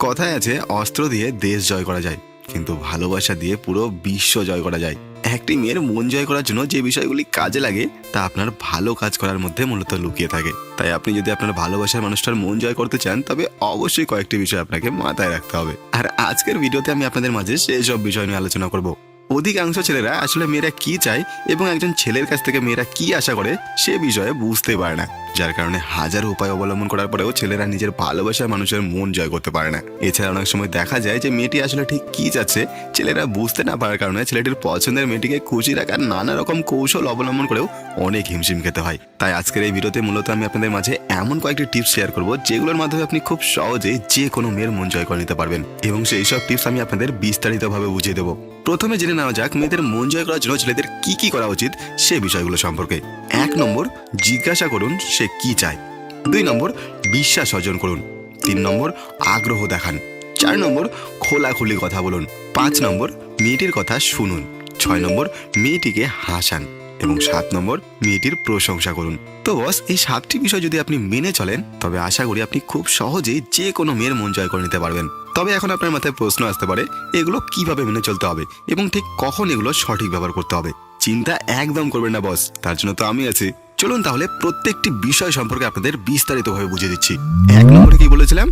কথায় আছে, অস্ত্র দিয়ে দেশ জয় করা যায়, কিন্তু ভালোবাসা দিয়ে পুরো বিশ্ব জয় করা যায়। একটি মেয়ের মন জয় করার জন্য যে বিষয়গুলি কাজে লাগে, তা আপনার ভালো কাজ করার মধ্যে মূলত লুকিয়ে থাকে। তাই আপনি যদি আপনার ভালোবাসার মানুষটার মন জয় করতে চান, তবে অবশ্যই কয়েকটি বিষয় আপনাকে মাথায় রাখতে হবে। আর আজকের ভিডিওতে আমি আপনাদের মাঝে সেই সব বিষয় নিয়ে আলোচনা করব। অধিকাংশ ছেলেরা আসলে মেয়েরা কি চায় এবং একজন ছেলের কাছ থেকে মেয়েরা কি আশা করে, সে বিষয়ে বুঝতে পারে না। যার কারণে হাজারো উপায় অবলম্বন করার পরেও ছেলেরা নিজের ভালোবাসার মানুষের মন জয় করতে পারে না। এছাড়া অনেক সময় দেখা যায় যে মেয়েটি আসলে ঠিক কি চাচ্ছে ছেলেরা বুঝতে না পারার কারণে ছেলেটির পছন্দের মেয়েটিকে খুশি রাখার নানা রকম কৌশল অবলম্বন করেও অনেক হিমশিম খেতে হয়। তাই আজকের এই ভিডিওতে মূলত আমি আপনাদের মাঝে এমন কয়েকটি টিপস শেয়ার করব যেগুলোর মাধ্যমে আপনি খুব সহজেই যে কোনো মেয়ের মন জয় করে নিতে পারবেন এবং সেই সব টিপস আমি আপনাদের বিস্তারিতভাবে বুঝিয়ে দেবো। প্রথমে জেনে নেওয়া যাক মেয়েদের মন জয় করার জন্য ছেলেদের কি কি করা উচিত সে বিষয়গুলো সম্পর্কে। এক নম্বর জিজ্ঞাসা করুন সে কি চায়। দুই নম্বর বিশ্বাস অর্জন করুন। তিন নম্বর আগ্রহ দেখান। চার নম্বর খোলাখুলি কথা বলুন। পাঁচ নম্বর মেয়েটির কথা শুনুন। ছয় নম্বর মেয়েটিকে হাসান এবং সাত নম্বর মেয়েটির প্রশংসা করুন। তো বস, এই সাতটি বিষয় যদি আপনি মেনে চলেন, তবে আশা করি আপনি খুব সহজেই যে কোনো মেয়ের মন জয় করে নিতে পারবেন। তবে এখন আপনার মাথায় প্রশ্ন আসতে পারে, এগুলো কীভাবে মেনে চলতে হবে এবং ঠিক কখন এগুলো সঠিক ব্যবহার করতে হবে? চিন্তা একদম করবেন না বস তার জন্য তো আমি আছি। চলুন তাহলে প্রত্যেকটি বিষয় সম্পর্কে আপনাদের বিস্তারিতভাবে বুঝিয়ে দিচ্ছি। এক নম্বরে কি বলেছিলাম?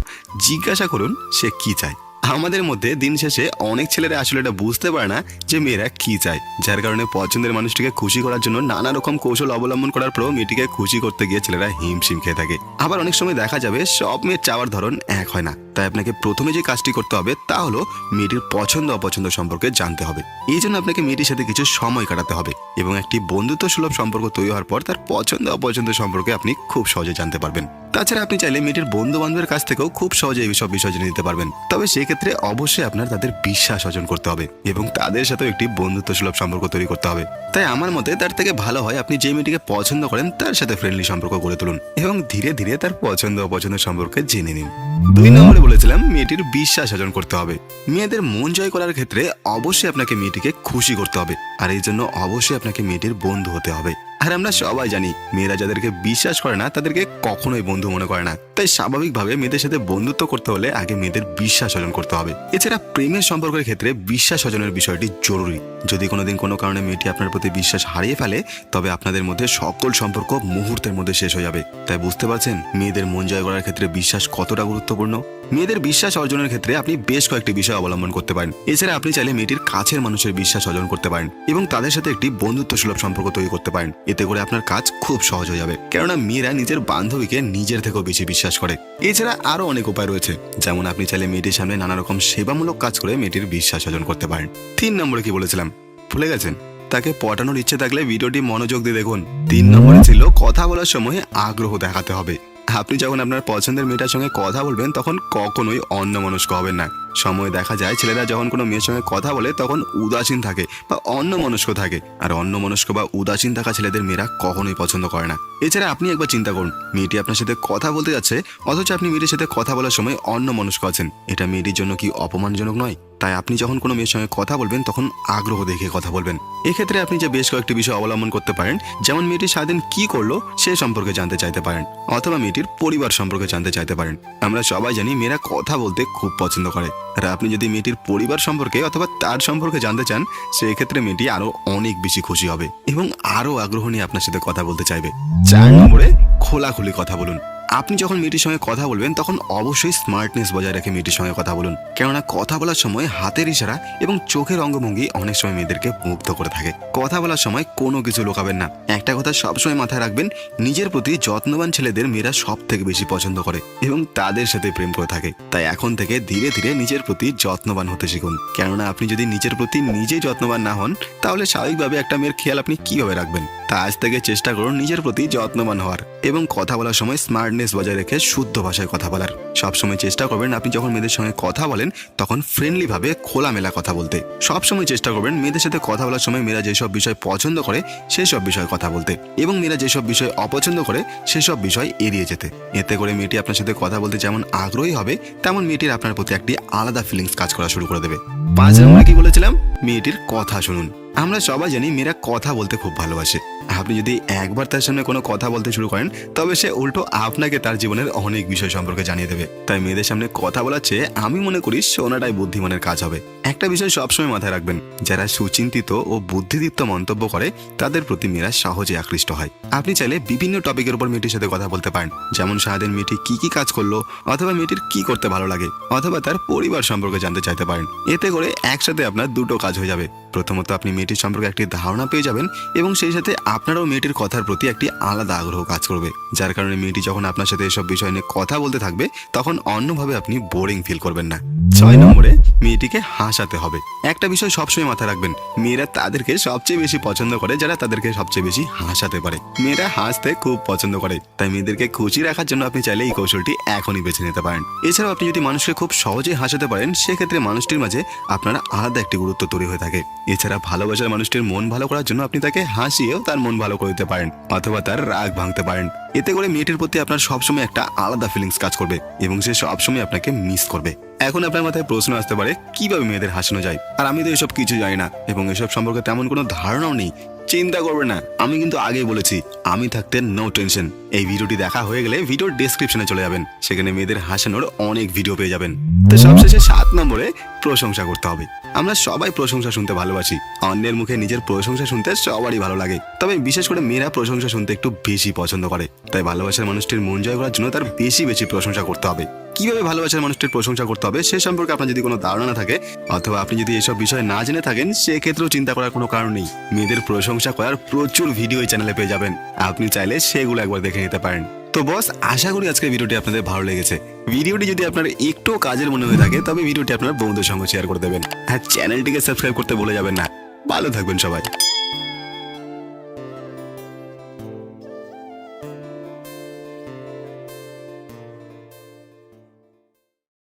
জিজ্ঞাসা করুন সে কি চায়। আমাদের মধ্যে দিন শেষে অনেক ছেলেরা আসলে এটা বুঝতে পারে না যে মেয়েরা কি চায়। যার কারণে পছন্দের মানুষটিকে খুশি করার জন্য নানা রকম কৌশল অবলম্বন করার পরেও মেয়েটিকে খুশি করতে গিয়ে ছেলেরা হিমশিম খেয়ে থাকে। আবার অনেক সময় দেখা যাবে সব মেয়ের চাওয়ার ধরন এক হয় না। তাই আপনাকে প্রথমে যে কাজটি করতে হবে তা হলো মেয়েটির পছন্দ অপছন্দ সম্পর্কে জানতে হবে। এই জন্য আপনাকে মেয়েটির সাথে কিছু সময় কাটাতে হবে এবং একটি বন্ধুত্ব সুলভ সম্পর্ক তৈরি হওয়ার পর তার পছন্দ অপছন্দ সম্পর্কে আপনি খুব সহজে জানতে পারবেন। তাছাড়া আপনি চাইলে মেয়েটির বন্ধু বান্ধবের কাছ থেকেও খুব সহজে এই সব বিষয় জেনে নিতে পারবেন। তবে সেক্ষেত্রে অবশ্যই আপনার তাদের বিশ্বাস অর্জন করতে হবে এবং তাদের সাথেও একটি বন্ধুত্ব সুলভ সম্পর্ক তৈরি করতে হবে। তাই আমার মতে তার থেকে ভালো হয় আপনি যে মেয়েটিকে পছন্দ করেন তার সাথে ফ্রেন্ডলি সম্পর্ক গড়ে তুলুন এবং ধীরে ধীরে তার পছন্দ অপছন্দ সম্পর্কে জেনে নিন। দুই নম্বরে বলেছিলাম মেয়েটির বিশ্বাস অর্জন করতে হবে। মেয়েদের মন জয় করার ক্ষেত্রে অবশ্যই আপনাকে মেয়েটিকে খুশি করতে হবে। আর এই জন্য অবশ্যই আপনাকে মেয়েটির বন্ধু হতে হবে। আর আমরা সবাই জানি, মেয়েরা যাদেরকে বিশ্বাস করে না, তাদেরকে কখনোই বন্ধু মনে করে না। তাই স্বাভাবিকভাবে মেয়েদের সাথে বন্ধুত্ব করতে হলে আগে মেয়েদের বিশ্বাস অর্জন করতে হবে। এছাড়া প্রেমের সম্পর্কের ক্ষেত্রে বিশ্বাস অর্জনের বিষয়টি জরুরি। যদি কোনোদিন কোনো কারণে মেয়েটি আপনার প্রতি বিশ্বাস হারিয়ে ফেলে, তবে আপনাদের মধ্যে সকল সম্পর্ক মুহূর্তের মধ্যে শেষ হয়ে যাবে। তাই বুঝতে পারছেন? মেয়েদের মন জয় করার ক্ষেত্রে বিশ্বাস কতটা গুরুত্বপূর্ণ? মেয়েদের বিশ্বাস অর্জনের ক্ষেত্রে আপনি বেশ কয়েকটি বিষয় অবলম্বন করতে পারেন। এছাড়া আপনি চাইলে মেয়েটির কাছের মানুষের বিশ্বাস অর্জন করতে পারেন এবং তাদের সাথে একটি বন্ধুত্ব সুলভ সম্পর্ক তৈরি করতে পারেন। এতে করে আপনার কাজ খুব সহজ হয়ে যাবে। কেননা মেয়েরা নিজের বান্ধবীকে নিজের থেকেও বেশি বিশ্বাস করে। এছাড়া আরও অনেক উপায় রয়েছে। যেমন আপনি চাইলে মেয়েটির সামনে নানা রকম সেবামূলক কাজ করে মেয়েটির বিশ্বাস অর্জন করতে পারেন। তিন নম্বরে কি বলেছিলাম? ভুলে গেছেন? তাকে পটানোর ইচ্ছে থাকলে ভিডিওটি মনোযোগ দিয়ে দেখুন। তিন নম্বরে ছিল, কথা বলার সময় আগ্রহ দেখাতে হবে। আপনি যখন আপনার পছন্দের মেয়েটার সঙ্গে কথা বলবেন, তখন কখনোই অন্যমনস্ক হবেন না। সময় দেখা যায়, ছেলেরা যখন কোনো মেয়ের সঙ্গে কথা বলে, তখন উদাসীন থাকে বা অন্যমনস্ক থাকে। আর অন্যমনস্ক বা উদাসীন থাকা ছেলেদের মেয়েরা কখনোই পছন্দ করে না। এছাড়া আপনি একবার চিন্তা করুন, মেয়েটি আপনার সাথে কথা বলতে যাচ্ছে, অথচ আপনি মেয়েটির সাথে কথা বলার সময় অন্যমনস্ক আছেন। এটা মেয়েটির জন্য কি অপমানজনক নয়? তাই আপনি যখন কোনো মেয়ের সঙ্গে কথা বলবেন, তখন আগ্রহ দেখে কথা বলবেন। এক্ষেত্রে আপনি যে বেশ কয়েকটি বিষয় অবলম্বন করতে পারেন, যেমন মেয়েটি সারাদিন কি করল, সে সম্পর্কে জানতে চাইতে পারেন, অথবা মেয়েটির পরিবার সম্পর্কে জানতে চাইতে পারেন। আমরা সবাই জানি মেয়েরা কথা বলতে খুব পছন্দ করে। আর আপনি যদি মেয়েটির পরিবার সম্পর্কে অথবা তার সম্পর্কে জানতে চান, সেক্ষেত্রে মেয়েটি আরও অনেক বেশি খুশি হবে এবং আরও আগ্রহ নিয়ে আপনার সাথে কথা বলতে চাইবে। চার নম্বরে খোলাখুলি কথা বলুন। আপনি যখন মেয়েটির সঙ্গে কথা বলবেন, তখন অবশ্যই স্মার্টনেস বজায় রেখে মেয়েটির সঙ্গে কথা বলুন। কেননা কথা বলার সময় হাতের ইশারা এবং চোখের অঙ্গভঙ্গি অনেক সময় মেয়েদেরকে মুগ্ধ করে থাকে। কথা বলার সময় কোনো কিছু লোকাবেন না। একটা কথা সবসময় মাথায় রাখবেন, নিজের প্রতি যত্নবান ছেলেদের মেয়েরা সব থেকে বেশি পছন্দ করে এবং তাদের সাথে প্রেম করে থাকে। তাই এখন থেকে ধীরে ধীরে নিজের প্রতি যত্নবান হতে শিখুন। কেননা আপনি যদি নিজের প্রতি নিজেই যত্নবান না হন, তাহলে স্বাভাবিকভাবে একটা মেয়ের খেয়াল আপনি কীভাবে রাখবেন? তা আজ থেকে চেষ্টা করুন নিজের প্রতি যত্নবান হওয়ার এবং কথা বলার সময় স্মার্টনেস বজায় রেখে শুদ্ধ ভাষায় কথা বলার সবসময় চেষ্টা করবেন। আপনি যখন মেয়েদের সঙ্গে কথা বলেন, তখন ফ্রেন্ডলি ভাবে খোলামেলা কথা বলতে। সবসময় চেষ্টা করবেন মেয়েদের সাথে কথা বলার সময় মেয়েরা যেসব বিষয় পছন্দ করে, সেসব বিষয়ে কথা বলতে এবং মেয়েরা যেসব বিষয় অপছন্দ করে, সেসব বিষয় এড়িয়ে যেতে। এতে করে মেয়েটি আপনার সাথে কথা বলতে যেমন আগ্রহী হবে, তেমন মেয়েটির আপনার প্রতি একটি আলাদা ফিলিংস কাজ করা শুরু করে দেবে। পাঁচ নম্বরে কি বলেছিলাম? মেয়েটির কথা শুনুন। আমরা সবাই জানি মেয়েরা কথা বলতে খুব ভালোবাসে। আপনি যদি একবার তার সামনে কোনো কথা বলতে শুরু করেন, তবে সে উল্টো আপনাকে তার জীবনের অনেক বিষয় সম্পর্কে জানিয়ে দেবে। তাই মেয়েদের সামনে কথা বলার চেয়ে আমি মনে করি শোনাটাই বুদ্ধিমানের কাজ হবে। একটা বিষয় সবসময় মাথায় রাখবেন, যারা সুচিন্তিত ও বুদ্ধিদীপ্ত মন্তব্য করে, তাদের প্রতি মেয়েরা সহজে আকৃষ্ট হয়। আপনি চাইলে বিভিন্ন টপিকের উপর মেয়েটির সাথে কথা বলতে পারেন, যেমন সারাদিন মেয়েটি কি কি কাজ করল, অথবা মেয়েটির কি করতে ভালো লাগে, অথবা তার পরিবার সম্পর্কে জানতে চাইতে পারেন। এতে করে একসাথে আপনার দুটো কাজ হয়ে যাবে। প্রথমত আপনি মেয়েটির সম্পর্কে একটি ধারণা পেয়ে যাবেন এবং সেই সাথে আপনারও মেয়েটির কথার প্রতি একটি আলাদা আগ্রহ কাজ করবে। যার কারণে মেয়েটি যখন আপনার সাথে এসব বিষয় নিয়ে কথা বলতে থাকবে, তখন অন্যভাবে আপনি বোরিং ফিল করবেন না। ছয় নম্বরে, মেয়েটিকে হাসাতে হবে। একটা বিষয় সবসময় মাথায় রাখবেন, মেয়েরা তাদেরকে সবচেয়ে বেশি পছন্দ করে যারা তাদেরকে সবচেয়ে বেশি হাসাতে পারে। মেয়েরা হাসতে খুব পছন্দ করে, তাই মেয়েদেরকে খুশি রাখার জন্য আপনি চাইলে এই কৌশলটি এখনই বেছে নিতে পারেন। এছাড়াও আপনি যদি মানুষকে খুব সহজে হাসাতে পারেন, সেক্ষেত্রে মানুষটির মাঝে আপনার আলাদা একটি গুরুত্ব তৈরি হয়ে থাকে। এছাড়া ভালোবাসার মানুষটির মন ভালো করার জন্য আপনি তাকে হাসিয়েও তার মন ভালো করে দিতে পারেন, অথবা তার রাগ ভাঙতে পারেন। এতে করে মেয়েটির প্রতি আপনার সবসময় একটা আলাদা ফিলিংস কাজ করবে এবং সে সবসময় আপনাকে মিস করবে। এখন আপনার মাথায় প্রশ্ন আসতে পারে, কীভাবে মেয়েদের হাসানো যায়? আর আমি তো এসব কিছু জানি না এবং এসব সম্পর্কে তেমন কোনো ধারণাও নেই। চিন্তা করবে না, আমি কিন্তু আগেই বলেছি, আমি থাকতে নো টেনশন এই ভিডিওটি দেখা হয়ে গেলে ভিডিওর ডেসক্রিপশনে চলে যাবেন, সেখানে মেয়েদের হাসানোর অনেক ভিডিও পেয়ে যাবেন। তো সবশেষে সাত নম্বরে প্রশংসা করতে হবে। আমরা সবাই প্রশংসা শুনতে ভালোবাসি, অন্যের মুখে নিজের প্রশংসা শুনতে সবারই ভালো লাগে। তবে বিশেষ করে মেয়েরা প্রশংসা শুনতে একটু বেশি পছন্দ করে। তাই ভালোবাসার মানুষটির মন জয় করার জন্য তার বেশি বেশি প্রশংসা করতে হবে। কীভাবে ভালোবাসার মানুষটির প্রশংসা করতে হবে সে সম্পর্কে আপনার যদি কোনো ধারণা না থাকে, অথবা আপনি যদি এসব বিষয় না জেনে থাকেন, সেক্ষেত্রেও চিন্তা করার কোনো কারণ নেই। মেয়েদের প্রশংসা করার প্রচুর ভিডিও এই চ্যানেলে পেয়ে যাবেন। আপনি চাইলে সেগুলো একবার দেখে নিতে পারেন। তো বস, আশা করি আজকের ভিডিওটি আপনাদের ভালো লেগেছে। ভিডিওটি যদি আপনার একটু কাজের মনে হয়ে থাকে, তবে ভিডিওটি আপনার বন্ধুদের সঙ্গে শেয়ার করে দেবেন। আর চ্যানেলটিকে সাবস্ক্রাইব করতে ভুলে যাবেন না। ভালো থাকবেন সবাই।